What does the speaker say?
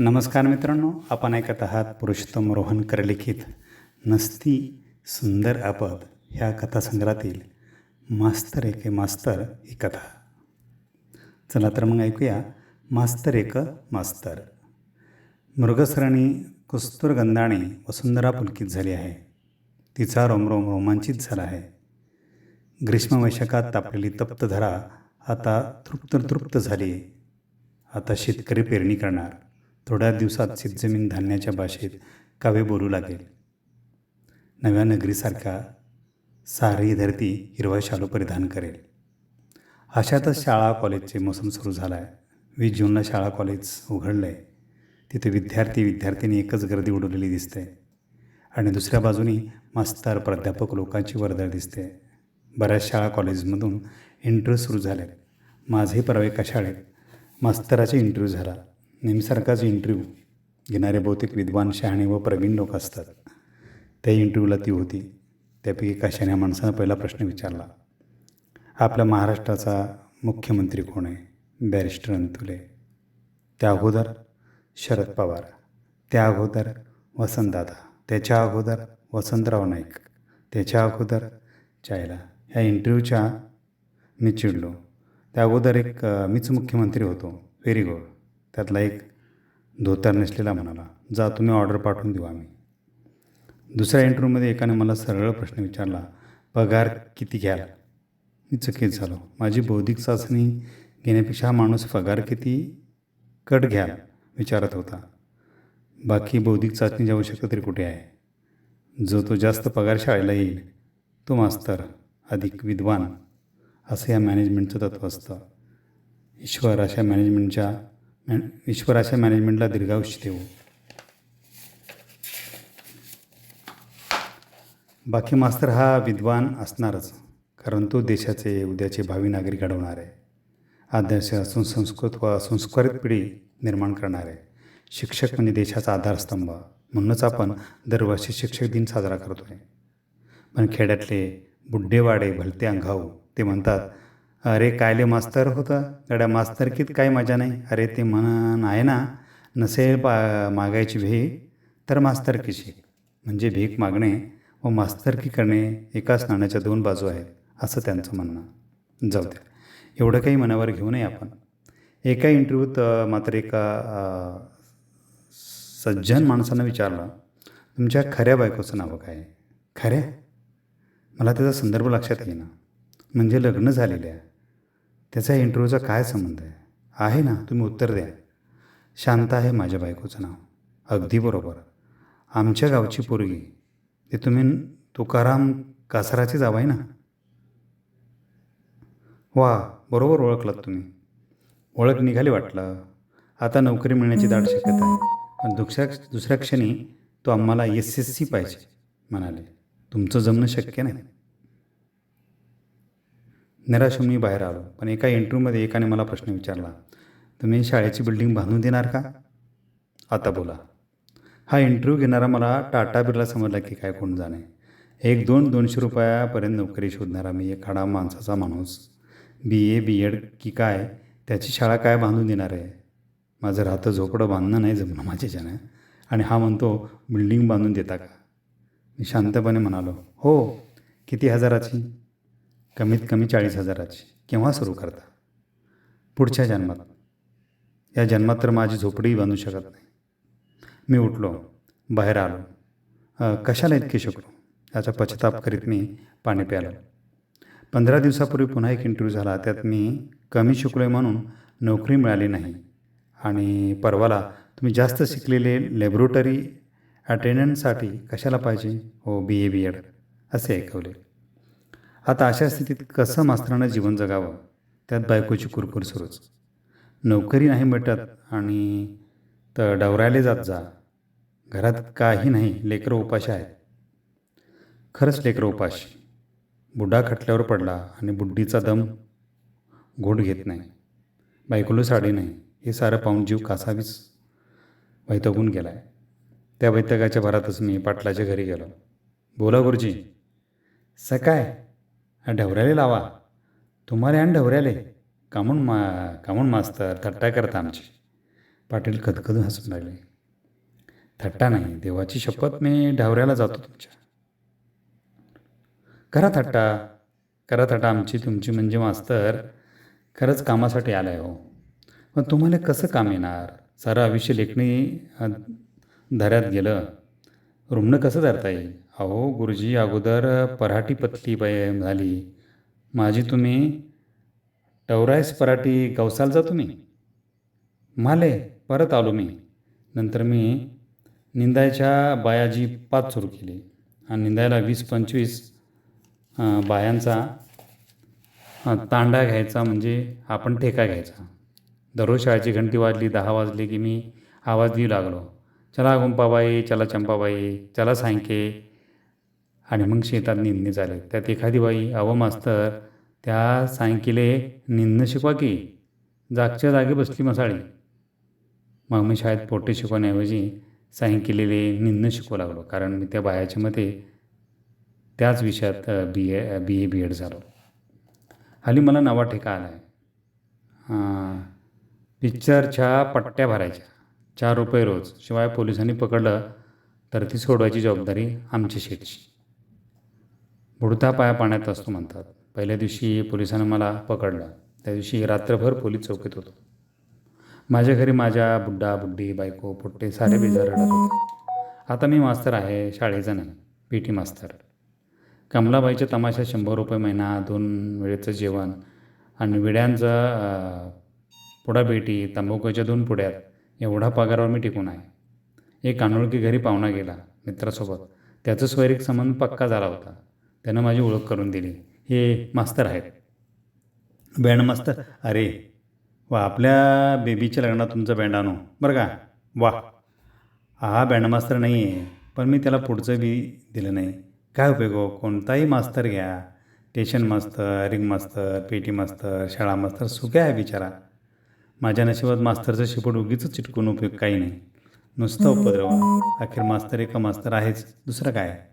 नमस्कार मित्रांनो आपण ऐकत आहात पुरुषोत्तम रोहन करलिखित. नसती सुंदर आपद ह्या कथासंग्रहातील मास्तर एके मास्तर ही कथा. चला तर मग ऐकूया मास्तर एक मास्तर. मृगसरणी कुस्तुरगंधाने वसुंधरा पुलकित झाली आहे. तिचा रोमरोम रोमांचित झाला आहे. ग्रीष्म वैशाखात तापलेली तप्त धरा आता तृप्त तृप्त झाली. आहे आता शेतकरी पेरणी करणार. थोड्या दिवसात शेतजमीन धान्याच्या भाषेत कावे बोलू लागेल. नव्या नगरीसारखा सारी धरती हिरवा शालू परिधान करेल. अशातच शाळा कॉलेजचे मोसम सुरू झाला आहे वीस जूनला शाळा कॉलेज उघडलं आहे तिथे विद्यार्थी विद्यार्थिनी एकच गर्दी उडवलेली दिसते. आणि दुसऱ्या बाजूनी मास्तर प्राध्यापक लोकांची वर्दळ दिसते. बऱ्याच शाळा कॉलेजमधून इंटरव्ह्यू सुरू झाले माझे परवा एका शाळेत मास्तराचा इंटरव्ह्यू झाला. नेहमीसारखाच इंटरव्ह्यू घेणारे बहुतेक विद्वान शहाणे व प्रवीण लोक असतात. त्या इंटरव्ह्यूला ती होती. त्यापैकी एका शहाण्या माणसानं पहिला प्रश्न विचारला. आपल्या महाराष्ट्राचा मुख्यमंत्री कोण आहे? बॅरिस्टर अंतुले त्या अगोदर शरद पवार. त्या अगोदर वसंतदादा त्याच्या अगोदर वसंतराव नाईक. त्याच्या अगोदर चायला. ह्या इंटरव्ह्यूच्या मी चिडलो. त्या अगोदर एक मीच मुख्यमंत्री होतो. Very good. त्यातला एक धोतर नेसलेला म्हणाला जा तुम्ही ऑर्डर पाठवून देऊ आम्ही. दुसऱ्या इंटरव्ह्यूमध्ये एकाने मला सरळ प्रश्न विचारला पगार किती घ्याल? मी चकित झालो माझी बौद्धिक चाचणी घेण्यापेक्षा हा माणूस पगार किती कट घ्याल? विचारत होता. बाकी बौद्धिक चाचणीची आवश्यकता तरी कुठे आहे? जो तो जास्त पगार शाळेला येईल तो मास्तर अधिक विद्वान असं या मॅनेजमेंटचं तत्त्व असतं. ईश्वर अशा मॅनेजमेंटच्या मॅ मॅनेजमेंटला दीर्घायुष्य देऊ बाकी मास्तर हा विद्वान असणारच कारण तो देशाचे उद्याचे भावी नागरिक घडवणार. आहे आदर्श असून संस्कृत व संस्कारित पिढी निर्माण करणार. आहे शिक्षक म्हणजे देशाचा आधारस्तंभ म्हणूनच आपण दरवर्षी शिक्षक दिन साजरा करतो आहे पण खेड्यातले बुड्डेवाडे भलते अंगाऊ ते म्हणतात अरे कायले मास्तर होतं. गड्या मास्तरकीत काही मजा नाही. अरे ते म्हण आहे ना नसेल पा मागायची भीक तर मास्तरकी शिक म्हणजे भीक मागणे व मास्तरकी करणे एकाच नाण्याच्या दोन बाजू आहेत असं त्यांचं म्हणणं. जाऊ द्या एवढं काही मनावर घेऊ नये आपण. एका इंटरव्ह्यूत मात्र एका सज्जन माणसानं विचारलं तुमच्या खऱ्या बायकोचं नाव काय खऱ्या? मला त्याचा संदर्भ लक्षात येईना. म्हणजे लग्न झालेलं आहे. त्याचा इंटरव्ह्यूचा काय संबंध आहे? आहे ना? तुम्ही उत्तर द्या. शांत आहे माझ्या बायकोचं नाव. अगदी बरोबर. आमच्या गावची पोरगी. ते तुम्ही तुकाराम कासाराची जाव आहे ना? वा बरोबर ओळखलात तुम्ही. ओळख निघाली वाटलं. आता नोकरी मिळण्याची दाट शक्यता आहे. पण दुसऱ्या दुसऱ्या क्षणी तो आम्हाला एस एस सी पाहिजे म्हणाले. तुमचं जमणं शक्य नाही. निराश होऊन मी बाहेर आलो. पण एका इंटरव्ह्यूमध्ये एकाने मला प्रश्न विचारला तुम्ही शाळेची बिल्डिंग बांधून देणार का? आता बोला. हा इंटरव्ह्यू घेणारा मला टाटा बिर्ला समजला की काय कोण जाणे. एक दोन दोनशे रुपयापर्यंत नोकरी शोधणारा मी एखादा माणसाचा माणूस. बी ए बी एड की काय त्याची शाळा काय बांधून देणार आहे? माझं राहतं झोपडं बांधणं नाही जमणं माझ्याच्यानं. आणि हा म्हणतो बिल्डिंग बांधून देता का? मी शांतपणे म्हणालो हो किती हजाराची? कमीत कमी चाळीस हजाराची केव्हा सुरू करता? पुढच्या जन्मात. या जन्मात तर माझी झोपडी बांधू शकत नाही. मी उठलो बाहेर आलो. कशाला इतके शिकलो याचा पश्चाताप करीत मी पाणी प्यालो. पंधरा दिवसापूर्वी पुन्हा एक इंटरव्ह्यू झाला. त्यात मी कमी शिकलो आहे म्हणून नोकरी मिळाली नाही. आणि परवाला तुम्ही जास्त शिकलेले लॅबोरेटरी अटेंडंटसाठी कशाला पाहिजे? हो बी ए बी एड असे ऐकवले. आता अशा स्थितीत कसं मास्तरानं जीवन जगावं? त्यात बायकोची कुरकुर सुरूच. नोकरी नाही भेटत आणि तर डवरायला जात जा. घरात काही नाही लेकरं उपाशी आहेत. खरंच लेकरं उपाशी. बुड्ढा खटल्यावर पडला आणि बुड्डीचा दम घोट घेत नाही. बायकोला साडी नाही. हे सारं पाहून जीव कासावीस वैतगून गेला आहे त्या वैतकाच्या भरातच मी पाटलाच्या घरी गेलो. बोला गुरुजी. सकाय. ढवऱ्याले लावा. तुम्हाला आणि ढवऱ्याले. कामून मा कामून मास्तर थट्टा करता आमची. पाटील खदखदून हसून लागले थट्टा नाही देवाची शपथ मी ढवऱ्याला जातो तुमच्या. करा थट्टा. करा थट्टा आमची तुमची म्हणजे मास्तर. खरंच कामासाठी आलं आहे हो. पण तुम्हाला कसं काम येणार? सारं आयुष्य लेखणी धऱ्यात गेलं. रुमणं कसं धरता येईल? अहो गुरुजी अगोदर पराठी पतली बाय झाली. माझी तुम्ही? टवरायस पराठी गवसाल जा तुम्ही? माले परत आलो मी. नंतर मी निंदायच्या बायाजी पाच सुरू केली. आणि निंदायला वीस पंचवीस बायांचा तांडा घ्यायचा म्हणजे आपण ठेका घ्यायचा. दररोज शाळेची घंटी वाजली दहा वाजली की मी आवाज देऊ लागलो. चला गुंपाबाई चला चंपाबाई चला सांके. आणि मग शेतात निंदणे झाले. त्यात एखादी बाई अव मास्तर त्या सांकीले निंदणं शिकवा की. जागच्या जागी बसली मसाळी. मग मी शाळेत पोटे शिकवण्याऐवजी सांगितलेले निंदणं शिकवू लागलो. कारण मी त्या बायाच्या मते त्याच विषयात बी A B A B Ed झालो. हल्ली मला नवा ठेका आला आहे पिक्चरच्या पट्ट्या भरायच्या. चार रुपये रोज. शिवाय पोलिसांनी पकडलं तर ती सोडवायची जबाबदारी आमच्या शेटची बुडता पाया पाण्यात असतो म्हणतात. पहिल्या दिवशी पोलिसांनी मला पकडलं. त्या दिवशी रात्रभर पोलीस चौकीत होतो. माझ्या घरी माझ्या बुड्डा बुड्डी बायको पोट्टे सारे बिजार रडत होते. आता मी मास्तर आहे शाळेचा नाही पी टी मास्तर. कमलाबाईच्या तमाशा शंभर रुपये महिना दोन वेळेचं जेवण आणि विड्यांचा पुढाबेटी पुडा बेटी तंबाखूच्या दोन पुड्यात एवढा पगारावर मी टिकून आहे. एक अनोळखी घरी पाहुणा गेला मित्रासोबत. त्याचं स्वैरिक संबंध पक्का झाला होता. त्यांना माझी ओळख करून दिली. हे मास्तर आहेत. बँड मास्तर. अरे वा आपल्या बेबीच्या लग्नात तुमचं बँड आणू. बरं का? वा. हा बँड मास्तर नाही आहे पण मी त्याला पुढचं बी दिलं नाही. काय उपयोग हो? कोणताही मास्तर घ्या. स्टेशन मास्तर रिंग मास्तर पेटी मास्तर शाळा मास्तर सुख्या आहे बिचारा. माझ्या नशिबात मास्तरचं शिपट उगीच चिटकून उपयोग काही नाही. नुसतं उपद्रव. अखेर मास्तर एका मास्तर आहेच. दुसरं काय?